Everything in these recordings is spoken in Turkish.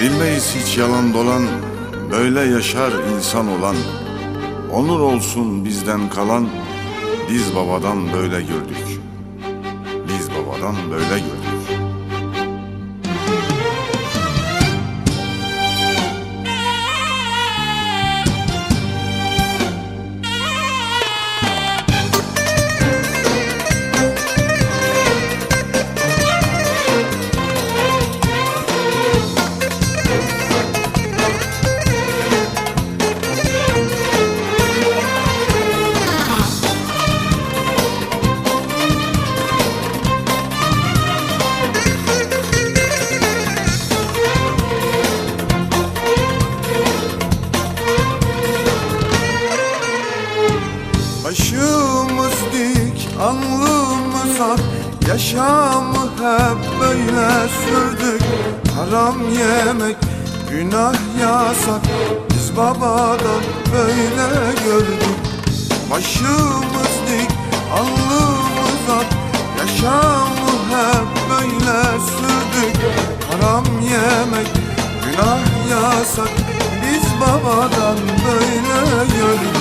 Bilmez hiç yalan dolan Böyle yaşar insan olan. Onur olsun bizden kalan Biz babadan böyle gördük. Biz babadan böyle gördük dik, alnımız ak Yaşamı hep böyle sürdük. Haram yemek, günah yasak Biz babadan böyle gördük. Başımız dik, alnımız ak Yaşamı hep böyle sürdük. Haram yemek, günah yasak Biz babadan böyle gördük.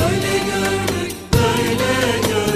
Böyle gördük, böyle gördük.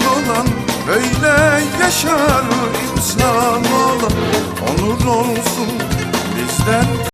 Böyle yaşar insan olan Onur olsun bizden